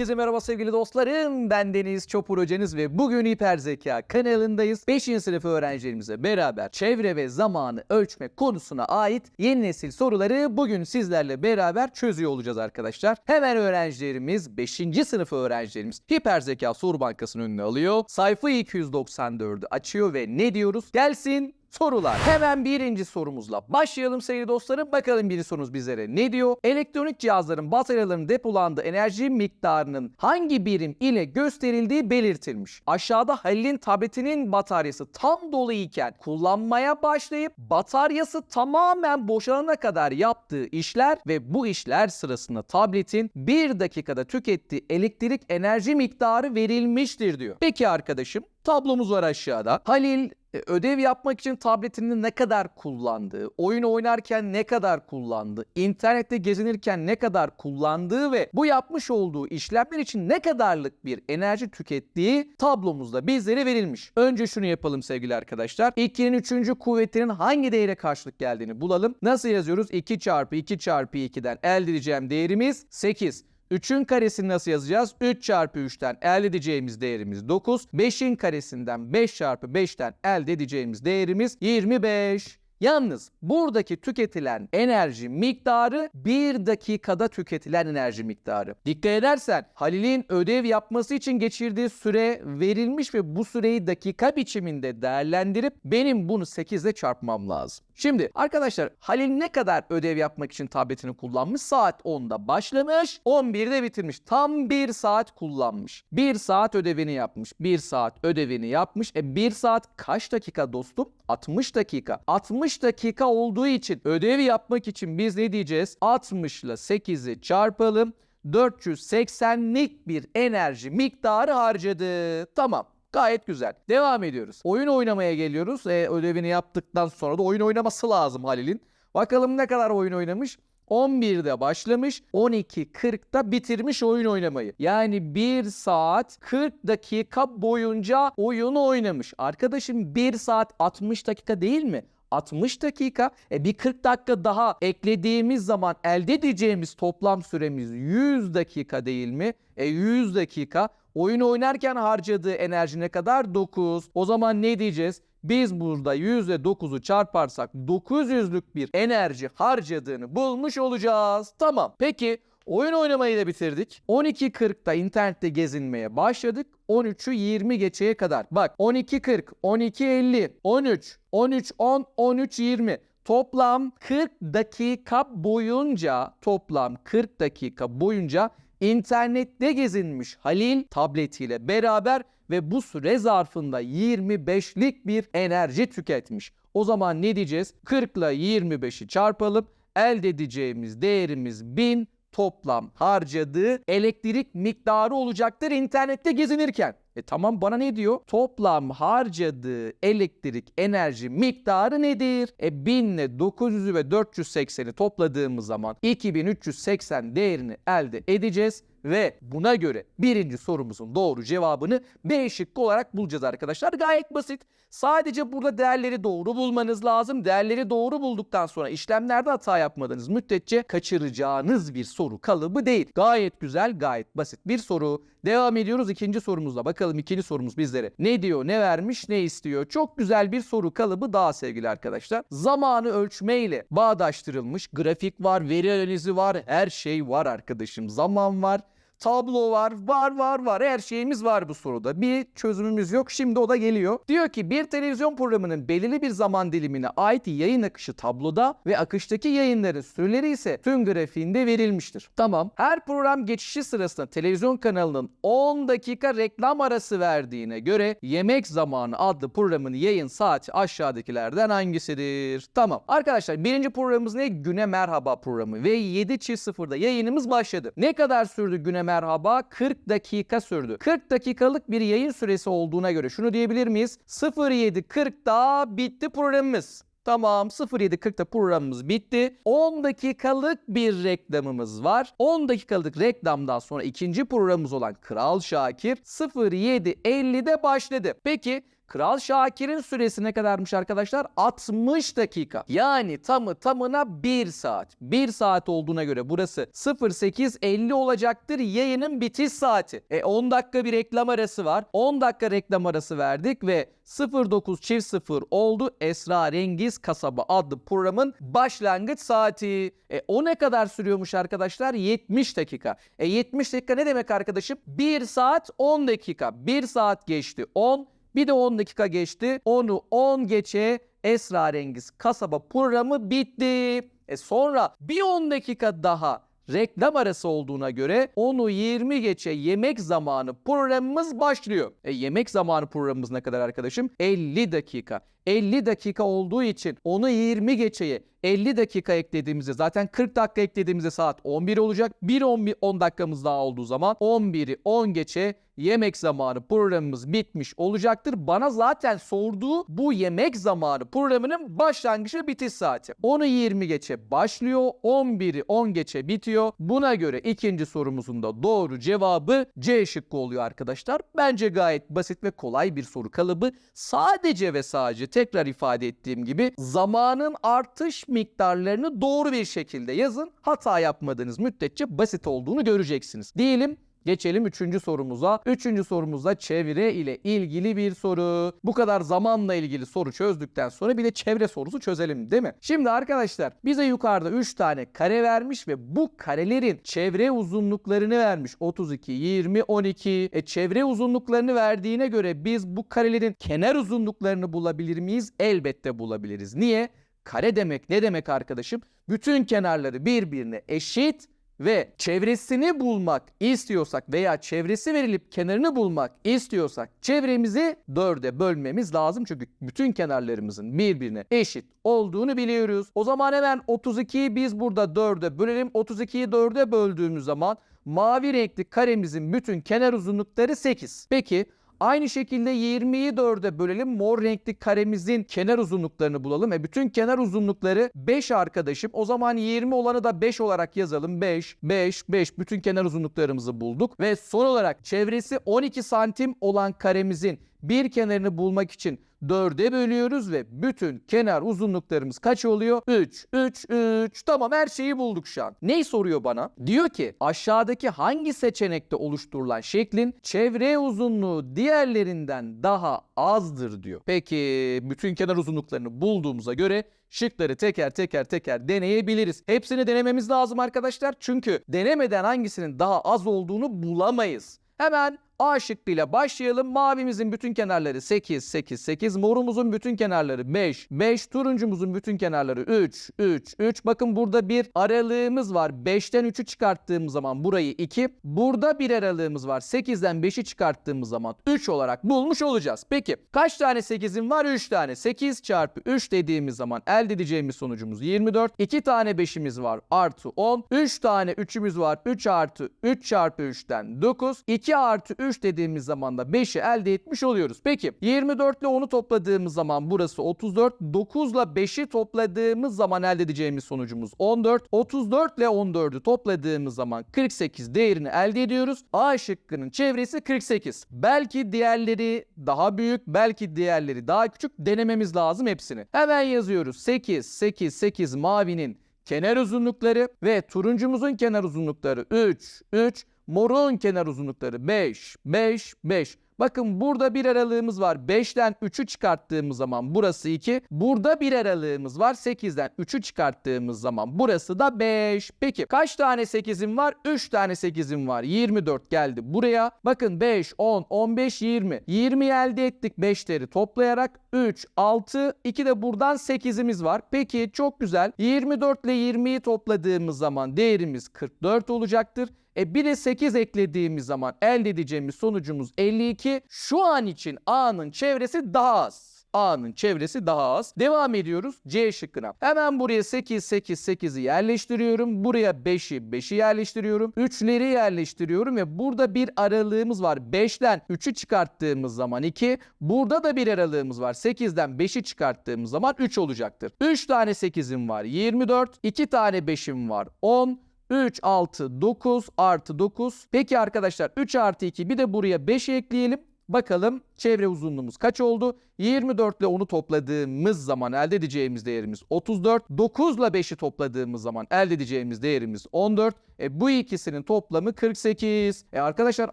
Herkese merhaba sevgili dostlarım. Ben Deniz Çopur Hocanız ve bugün Hiper Zeka kanalındayız. 5. sınıf öğrencilerimizle beraber çevre ve zamanı ölçme konusuna ait yeni nesil soruları bugün sizlerle beraber çözüyor olacağız arkadaşlar. Hemen öğrencilerimiz 5. sınıf öğrencilerimiz Hiper Zeka Soru Bankası'nın önüne alıyor. Sayfa 294'ü açıyor ve ne diyoruz? Gelsin sorular. Hemen birinci sorumuzla başlayalım sevgili dostlarım. Bakalım birinci sorumuz bizlere ne diyor? Elektronik cihazların bataryalarının depolandığı enerji miktarının hangi birim ile gösterildiği belirtilmiş. Aşağıda Halil'in tabletinin bataryası tam dolu iken kullanmaya başlayıp bataryası tamamen boşalana kadar yaptığı işler ve bu işler sırasında tabletin 1 dakikada tükettiği elektrik enerji miktarı verilmiştir diyor. Peki arkadaşım tablomuz var aşağıda. Halil ödev yapmak için tabletini ne kadar kullandığı, oyun oynarken ne kadar kullandığı, internette gezinirken ne kadar kullandığı ve bu yapmış olduğu işlemler için ne kadarlık bir enerji tükettiği tablomuzda bizlere verilmiş. Önce şunu yapalım sevgili arkadaşlar. 2'nin 3. kuvvetinin hangi değere karşılık geldiğini bulalım. Nasıl yazıyoruz? 2 çarpı 2 çarpı 2'den elde edeceğim değerimiz 8. 3'ün karesini nasıl yazacağız? 3 çarpı 3'ten elde edeceğimiz değerimiz 9. 5'in karesinden 5 çarpı 5'ten elde edeceğimiz değerimiz 25. Yalnız buradaki tüketilen enerji miktarı 1 dakikada tüketilen enerji miktarı. Dikkat edersen Halil'in ödev yapması için geçirdiği süre verilmiş ve bu süreyi dakika biçiminde değerlendirip benim bunu 8 ile çarpmam lazım. Şimdi arkadaşlar Halil ne kadar ödev yapmak için tabletini kullanmış? Saat 10'da başlamış, 11'de bitirmiş. Tam 1 saat kullanmış. 1 saat ödevini yapmış. 1 saat ödevini yapmış. E 1 saat kaç dakika dostum? 60 dakika. 60 dakika olduğu için ödevi yapmak için biz ne diyeceğiz? 60 ile 8'i çarpalım. 480'lik bir enerji miktarı harcadı. Tamam. Gayet güzel. Devam ediyoruz. Oyun oynamaya geliyoruz. E, ödevini yaptıktan sonra da oyun oynaması lazım Halil'in. Bakalım ne kadar oyun oynamış? 11'de başlamış, 12.40'da bitirmiş oyun oynamayı. Yani 1 saat 40 dakika boyunca oyun oynamış. Arkadaşım 1 saat 60 dakika değil mi? 60 dakika. E bir 40 dakika daha eklediğimiz zaman elde edeceğimiz toplam süremiz 100 dakika değil mi? E 100 dakika. Oyun oynarken harcadığı enerji ne kadar? 9. O zaman ne diyeceğiz? Biz burada 100 ile 9'u çarparsak 900'lük bir enerji harcadığını bulmuş olacağız. Tamam. Peki oyun oynamayı da bitirdik. 12.40'da internette gezinmeye başladık. 13'ü 20 geçeye kadar. Bak 12.40, 12.50, 13, 13.10, 13.20. Toplam 40 dakika boyunca toplam 40 dakika boyunca internette gezinmiş Halil tabletiyle beraber ve bu süre zarfında 25'lik bir enerji tüketmiş. O zaman ne diyeceğiz? 40 ile 25'i çarpalım. Elde edeceğimiz değerimiz 1000 toplam harcadığı elektrik miktarı olacaktır internette gezinirken. E tamam bana ne diyor? Toplam harcadığı elektrik enerji miktarı nedir? E 1000 ile 900'ü ve 480'i topladığımız zaman 2380 değerini elde edeceğiz ve buna göre birinci sorumuzun doğru cevabını B şıkkı olarak bulacağız arkadaşlar. Gayet basit. Sadece burada değerleri doğru bulmanız lazım. Değerleri doğru bulduktan sonra işlemlerde hata yapmadığınız müddetçe kaçıracağınız bir soru kalıbı değil. Gayet güzel, gayet basit bir soru. Devam ediyoruz ikinci sorumuzla. Bakalım ikinci sorumuz bizlere ne diyor, ne vermiş, ne istiyor? Çok güzel bir soru kalıbı daha sevgili arkadaşlar. Zamanı ölçmeyle bağdaştırılmış grafik var, veri analizi var, her şey var arkadaşım. Zaman var tablo var, var var var her şeyimiz var bu soruda. Bir çözümümüz yok şimdi o da geliyor. Diyor ki bir televizyon programının belirli bir zaman dilimine ait yayın akışı tabloda ve akıştaki yayınların süreleri ise tüm grafiğinde verilmiştir. Tamam her program geçişi sırasında televizyon kanalının 10 dakika reklam arası verdiğine göre Yemek Zamanı adlı programın yayın saati aşağıdakilerden hangisidir? Tamam arkadaşlar birinci programımız ne? Güne Merhaba programı ve 7.00'da yayınımız başladı. Ne kadar sürdü Güne merhaba 40 dakika sürdü. 40 dakikalık bir yayın süresi olduğuna göre şunu diyebilir miyiz? 07.40'da bitti programımız. Tamam 07.40'da programımız bitti. 10 dakikalık bir reklamımız var. 10 dakikalık reklamdan sonra ikinci programımız olan Kral Şakir 07.50'de başladı. Peki Kral Şakir'in süresi ne kadarmış arkadaşlar? 60 dakika. Yani tamı tamına 1 saat. 1 saat olduğuna göre burası 08.50 olacaktır yayının bitiş saati. E 10 dakika bir reklam arası var. 10 dakika reklam arası verdik ve 09 çift 0 oldu. Esrarengiz Kasaba adlı programın başlangıç saati. E o ne kadar sürüyormuş arkadaşlar? 70 dakika. E 70 dakika ne demek arkadaşım? 1 saat 10 dakika. 1 saat geçti 10. Bir de 10 dakika geçti. Onu 10 geçe Esrarengiz Kasaba programı bitti. E sonra bir 10 dakika daha reklam arası olduğuna göre onu 20 geçe yemek zamanı programımız başlıyor. E yemek zamanı programımız ne kadar arkadaşım? 50 dakika. 50 dakika olduğu için onu 20 geçeye 50 dakika eklediğimizde zaten 40 dakika eklediğimizde saat 11 olacak. Bir 10, 10 dakikamız daha olduğu zaman 11'i 10 geçe yemek zamanı programımız bitmiş olacaktır. Bana zaten sorduğu bu yemek zamanı programının başlangıcı bitiş saati. Onu 20 geçe başlıyor. 11'i 10 geçe bitiyor. Buna göre ikinci sorumuzun da doğru cevabı C şıkkı oluyor arkadaşlar. Bence gayet basit ve kolay bir soru kalıbı. Sadece ve sadece tekrar ifade ettiğim gibi zamanın artış miktarlarını doğru bir şekilde yazın. Hata yapmadığınız müddetçe basit olduğunu göreceksiniz. Diyelim Geçelim üçüncü sorumuza. Üçüncü sorumuzda çevre ile ilgili bir soru. Bu kadar zamanla ilgili soru çözdükten sonra bir de çevre sorusu çözelim değil mi? Şimdi arkadaşlar bize yukarıda 3 tane kare vermiş ve bu karelerin çevre uzunluklarını vermiş. 32, 20, 12. E çevre uzunluklarını verdiğine göre biz bu karelerin kenar uzunluklarını bulabilir miyiz? Elbette bulabiliriz. Niye? Kare demek ne demek arkadaşım? Bütün kenarları birbirine eşit ve çevresini bulmak istiyorsak veya çevresi verilip kenarını bulmak istiyorsak çevremizi dörde bölmemiz lazım. Çünkü bütün kenarlarımızın birbirine eşit olduğunu biliyoruz. O zaman hemen 32'yi biz burada dörde bölelim. 32'yi dörde böldüğümüz zaman mavi renkli karemizin bütün kenar uzunlukları 8. Peki Aynı şekilde 20'yi 4'e bölelim. Mor renkli karemizin kenar uzunluklarını bulalım. E bütün kenar uzunlukları 5 arkadaşım. O zaman 20 olanı da 5 olarak yazalım. 5, 5, 5. Bütün kenar uzunluklarımızı bulduk. Ve son olarak çevresi 12 santim olan karemizin bir kenarını bulmak için 4'e bölüyoruz ve bütün kenar uzunluklarımız kaç oluyor? 3, 3, 3. Tamam her şeyi bulduk şu an. Neyi soruyor bana? Diyor ki aşağıdaki hangi seçenekte oluşturulan şeklin çevre uzunluğu diğerlerinden daha azdır diyor. Peki bütün kenar uzunluklarını bulduğumuza göre şıkları teker teker teker deneyebiliriz. Hepsini denememiz lazım arkadaşlar. Çünkü denemeden hangisinin daha az olduğunu bulamayız. Hemen A şıkkıyla başlayalım. Mavimizin bütün kenarları 8, 8, 8. Morumuzun bütün kenarları 5, 5. Turuncumuzun bütün kenarları 3, 3, 3. Bakın burada bir aralığımız var. 5'ten 3'ü çıkarttığımız zaman burayı 2. Burada bir aralığımız var. 8'den 5'i çıkarttığımız zaman 3 olarak bulmuş olacağız. Peki kaç tane 8'im var? 3 tane. 8 çarpı 3 dediğimiz zaman elde edeceğimiz sonucumuz 24. 2 tane 5'imiz var artı 10. 3 tane 3'ümüz var. 3 artı 3 çarpı 3'ten 9. 2 artı 3 3 dediğimiz zaman da 5'i elde etmiş oluyoruz. Peki 24 ile 10'u topladığımız zaman burası 34. 9 ile 5'i topladığımız zaman elde edeceğimiz sonucumuz 14. 34 ile 14'ü topladığımız zaman 48 değerini elde ediyoruz. A şıkkının çevresi 48. Belki diğerleri daha büyük, belki diğerleri daha küçük denememiz lazım hepsini. Hemen yazıyoruz. 8, 8, 8 mavinin kenar uzunlukları ve turuncumuzun kenar uzunlukları 3, 3. Morun kenar uzunlukları 5, 5, 5. Bakın burada bir aralığımız var. 5'ten 3'ü çıkarttığımız zaman burası 2. Burada bir aralığımız var. 8'den 3'ü çıkarttığımız zaman burası da 5. Peki kaç tane 8'im var? 3 tane 8'im var. 24 geldi buraya. Bakın 5, 10, 15, 20. 20 elde ettik 5'leri toplayarak. 3, 6, 2 de buradan 8'imiz var. Peki çok güzel. 24 ile 20'yi topladığımız zaman değerimiz 44 olacaktır. E bir de 8 eklediğimiz zaman elde edeceğimiz sonucumuz 52. Şu an için A'nın çevresi daha az. A'nın çevresi daha az. Devam ediyoruz C şıkkına. Hemen buraya 8, 8, 8'i yerleştiriyorum. Buraya 5'i, 5'i yerleştiriyorum. 3'leri yerleştiriyorum ve burada bir aralığımız var. 5'ten 3'ü çıkarttığımız zaman 2. Burada da bir aralığımız var. 8'den 5'i çıkarttığımız zaman 3 olacaktır. 3 tane 8'im var 24. 2 tane 5'im var 10. 3, 6, 9 artı 9. Peki arkadaşlar 3 artı 2 bir de buraya 5 ekleyelim. Bakalım çevre uzunluğumuz kaç oldu? 24 ile 10'u topladığımız zaman elde edeceğimiz değerimiz 34. 9 ile 5'i topladığımız zaman elde edeceğimiz değerimiz 14. E, bu ikisinin toplamı 48. E arkadaşlar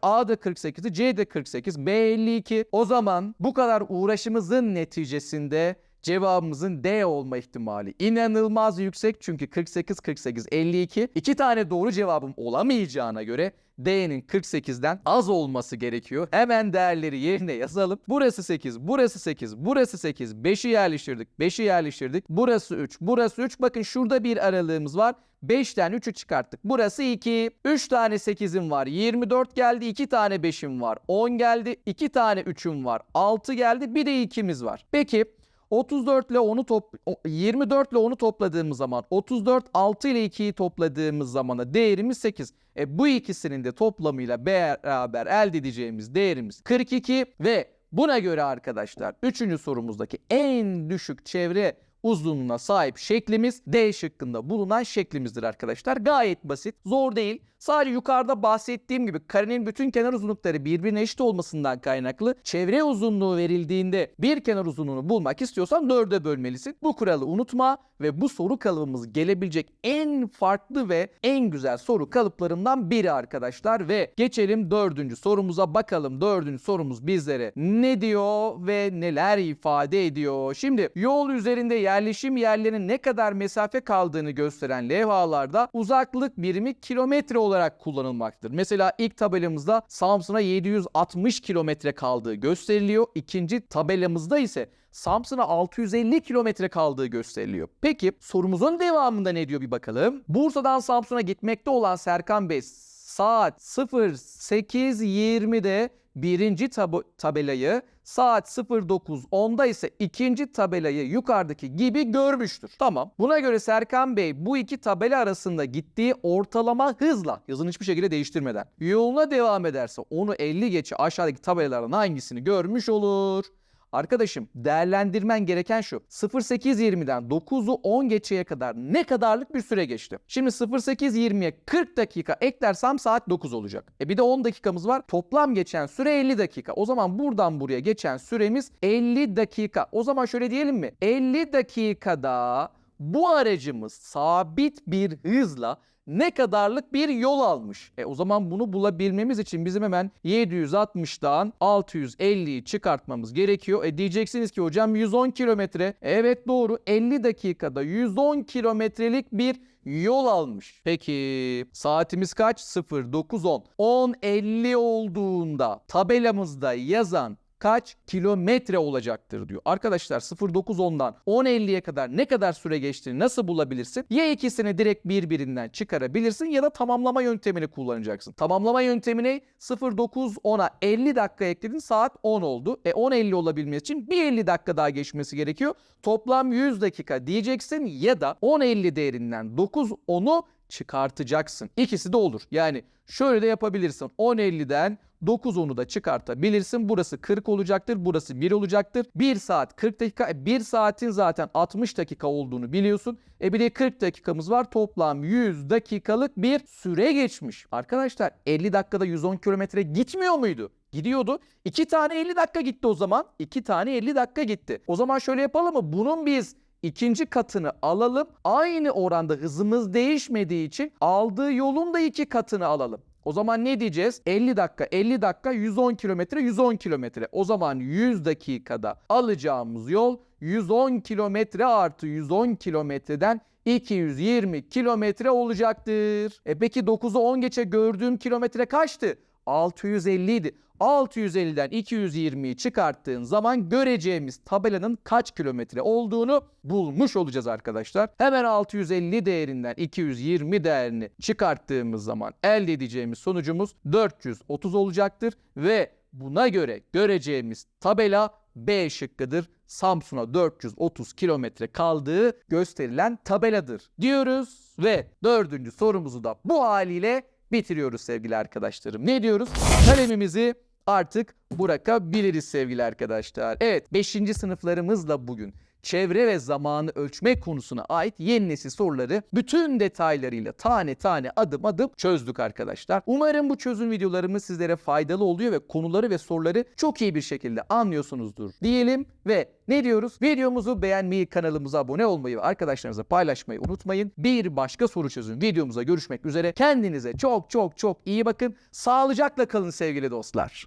A da 48'i C de 48 B 52. O zaman bu kadar uğraşımızın neticesinde cevabımızın D olma ihtimali inanılmaz yüksek. Çünkü 48, 48, 52. İki tane doğru cevabım olamayacağına göre D'nin 48'den az olması gerekiyor. Hemen değerleri yerine yazalım. Burası 8, burası 8, burası 8. 5'i yerleştirdik, 5'i yerleştirdik. Burası 3, burası 3. Bakın şurada bir aralığımız var. 5'ten 3'ü çıkarttık. Burası 2. 3 tane 8'im var. 24 geldi. 2 tane 5'im var. 10 geldi. 2 tane 3'üm var. 6 geldi. Bir de 2'miz var. Peki 34 ile 10'u top 24 ile 10'u topladığımız zaman 34 6 ile 2'yi topladığımız zamana değerimiz 8. E bu ikisinin de toplamıyla beraber elde edeceğimiz değerimiz 42 ve buna göre arkadaşlar 3. sorumuzdaki en düşük çevre uzunluğuna sahip şeklimiz D şıkkında bulunan şeklimizdir arkadaşlar. Gayet basit, zor değil. Sadece yukarıda bahsettiğim gibi karenin bütün kenar uzunlukları birbirine eşit olmasından kaynaklı çevre uzunluğu verildiğinde bir kenar uzunluğunu bulmak istiyorsan dörde bölmelisin. Bu kuralı unutma ve bu soru kalıbımız gelebilecek en farklı ve en güzel soru kalıplarından biri arkadaşlar. Ve geçelim dördüncü sorumuza bakalım dördüncü sorumuz bizlere ne diyor ve neler ifade ediyor. Şimdi yol üzerinde yerleşim yerlerinin ne kadar mesafe kaldığını gösteren levhalarda uzaklık birimi kilometre olarak kullanılmaktadır. Mesela ilk tabelamızda Samsun'a 760 kilometre kaldığı gösteriliyor. İkinci tabelamızda ise Samsun'a 650 kilometre kaldığı gösteriliyor. Peki sorumuzun devamında ne diyor bir bakalım. Bursa'dan Samsun'a gitmekte olan Serkan Bey saat 08.20'de birinci tab- tabelayı saat 09.10'da ise ikinci tabelayı yukarıdaki gibi görmüştür. Tamam. Buna göre Serkan Bey bu iki tabela arasında gittiği ortalama hızla hızını hiçbir şekilde değiştirmeden yoluna devam ederse onu 50 geçe aşağıdaki tabelalardan hangisini görmüş olur? Arkadaşım değerlendirmen gereken şu. 08.20'den 9'u 10 geçeye kadar ne kadarlık bir süre geçti? Şimdi 08.20'ye 40 dakika eklersem saat 9 olacak. E bir de 10 dakikamız var. Toplam geçen süre 50 dakika. O zaman buradan buraya geçen süremiz 50 dakika. O zaman şöyle diyelim mi? 50 dakikada bu aracımız sabit bir hızla ne kadarlık bir yol almış. E o zaman bunu bulabilmemiz için bizim hemen 760'dan 650'yi çıkartmamız gerekiyor. E diyeceksiniz ki hocam 110 kilometre. Evet doğru 50 dakikada 110 kilometrelik bir yol almış. Peki saatimiz kaç? 09.10. 10.50 olduğunda tabelamızda yazan kaç kilometre olacaktır diyor. Arkadaşlar 09.10'dan 10.50'ye kadar ne kadar süre geçtiğini nasıl bulabilirsin? Ya ikisini direkt birbirinden çıkarabilirsin ya da tamamlama yöntemini kullanacaksın. Tamamlama yöntemini 09.10'a 50 dakika ekledin saat 10 oldu. E 10.50 olabilmesi için bir 50 dakika daha geçmesi gerekiyor. Toplam 100 dakika diyeceksin ya da 10.50 değerinden 9.10'u çıkartacaksın. İkisi de olur. Yani şöyle de yapabilirsin. 10.50'den 9.10'u da çıkartabilirsin. Burası 40 olacaktır. Burası 1 olacaktır. 1 saat 40 dakika. E 1 saatin zaten 60 dakika olduğunu biliyorsun. E bir de 40 dakikamız var. Toplam 100 dakikalık bir süre geçmiş. Arkadaşlar 50 dakikada 110 kilometre gitmiyor muydu? Gidiyordu. 2 tane 50 dakika gitti o zaman. 2 tane 50 dakika gitti. O zaman şöyle yapalım mı? Bunun biz ikinci katını alalım. Aynı oranda hızımız değişmediği için aldığı yolun da iki katını alalım. O zaman ne diyeceğiz? 50 dakika, 50 dakika, 110 kilometre, 110 kilometre. O zaman 100 dakikada alacağımız yol 110 kilometre artı 110 kilometreden 220 kilometre olacaktır. E peki 9'u 10 geçe gördüğüm kilometre kaçtı? 650 idi. 650'den 220'yi çıkarttığın zaman göreceğimiz tabelanın kaç kilometre olduğunu bulmuş olacağız arkadaşlar. Hemen 650 değerinden 220 değerini çıkarttığımız zaman elde edeceğimiz sonucumuz 430 olacaktır ve buna göre göreceğimiz tabela B şıkkıdır. Samsun'a 430 kilometre kaldığı gösterilen tabeladır diyoruz ve dördüncü sorumuzu da bu haliyle bitiriyoruz sevgili arkadaşlarım. Ne diyoruz? Kalemimizi artık bırakabiliriz sevgili arkadaşlar. Evet 5. sınıflarımızla bugün çevre ve zamanı ölçme konusuna ait yeni nesil soruları bütün detaylarıyla tane tane adım adım çözdük arkadaşlar. Umarım bu çözüm videolarımız sizlere faydalı oluyor ve konuları ve soruları çok iyi bir şekilde anlıyorsunuzdur diyelim ve ne diyoruz? Videomuzu beğenmeyi, kanalımıza abone olmayı ve arkadaşlarınızla paylaşmayı unutmayın. Bir başka soru çözüm videomuza görüşmek üzere. Kendinize çok çok çok iyi bakın. Sağlıcakla kalın sevgili dostlar.